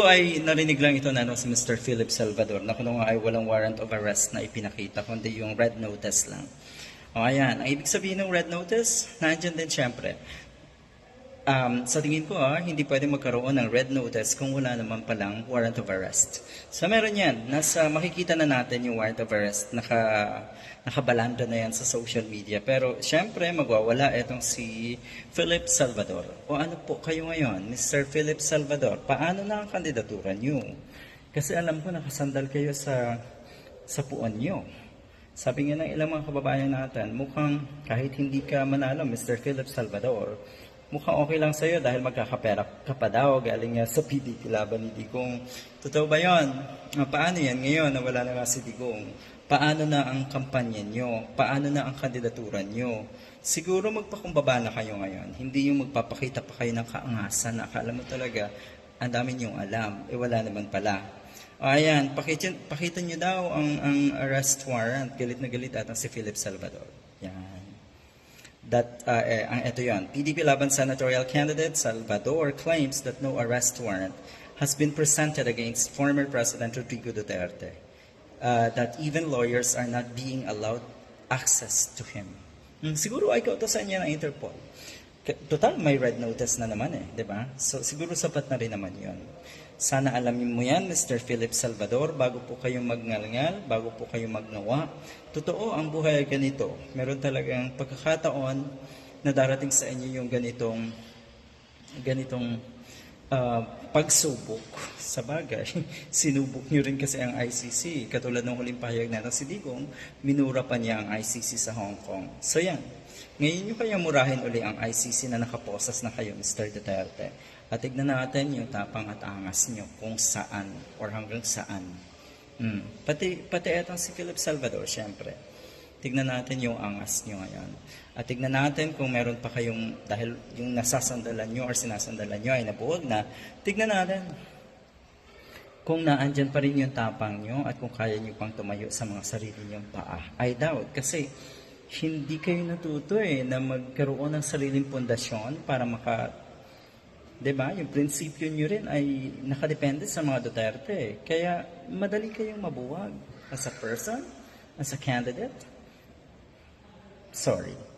po ay narinig lang ito na ano, si Mr. Philip Salvador na kung ay walang warrant of arrest na ipinakita, kundi yung red notice lang. O ayan, ang ibig sabihin ng red notice, nandyan din syempre. Um, sa tingin ko, ah, hindi pwede magkaroon ng red notice kung wala naman palang warrant of arrest. So meron yan. Nasa, makikita na natin yung warrant of arrest. Naka, nakabalanda na yan sa social media. Pero syempre, magwawala itong si Philip Salvador. O ano po kayo ngayon, Mr. Philip Salvador, paano na ang kandidatura niyo? Kasi alam ko nakasandal kayo sa, sa puon niyo. Sabi nga ng ilang mga kababayan natin, mukhang kahit hindi ka manalo, Mr. Philip Salvador, mukhang okay lang sa'yo dahil magkakapera ka pa daw galing nga sa PDP laban ni Digong. Totoo ba yon? Ah, Paano yan ngayon na wala na nga si Digong? Paano na ang kampanya nyo? Paano na ang kandidatura nyo? Siguro magpakumbaba na kayo ngayon. Hindi yung magpapakita pa kayo ng kaangasan na akala mo talaga ang dami niyong alam. Eh wala naman pala. O, ayan, pakita, pakita nyo daw ang, ang arrest warrant. Galit na galit ata si Philip Salvador. That, uh, eh, ito yon. PDP Laban senatorial candidate Salvador claims that no arrest warrant has been presented against former President Rodrigo Duterte. Uh, that even lawyers are not being allowed access to him. Hmm, siguro ay kautosan niya ng Interpol. Total, may red notice na naman eh, di ba? So siguro sapat na rin naman yon. Sana alamin mo yan, Mr. Philip Salvador, bago po kayong magngalngal, bago po kayong magnawa. Totoo, ang buhay ay ganito. Meron talagang pagkakataon na darating sa inyo yung ganitong ganitong ah, pagsubok sa bagay. Sinubok nyo rin kasi ang ICC. Katulad ng huling pahayag natin si Digong, minura pa niya ang ICC sa Hong Kong. So yan. Ngayon nyo kaya murahin uli ang ICC na nakaposas na kayo, Mr. Duterte. At tignan natin yung tapang at angas nyo kung saan or hanggang saan. Mm. Pati, pati etong si Philip Salvador, syempre. Tignan natin yung angas nyo ngayon. At tignan natin kung meron pa kayong, dahil yung nasasandalan nyo or sinasandalan nyo ay nabuwag na, tignan natin kung naandyan pa rin yung tapang nyo at kung kaya nyo pang tumayo sa mga sarili nyong paa. I doubt. Kasi hindi kayo natuto eh na magkaroon ng sariling pundasyon para maka 'di ba? Yung prinsipyo nyo rin ay nakadepende sa mga Duterte. Kaya madali kayong mabuwag as a person, as a candidate. Sorry.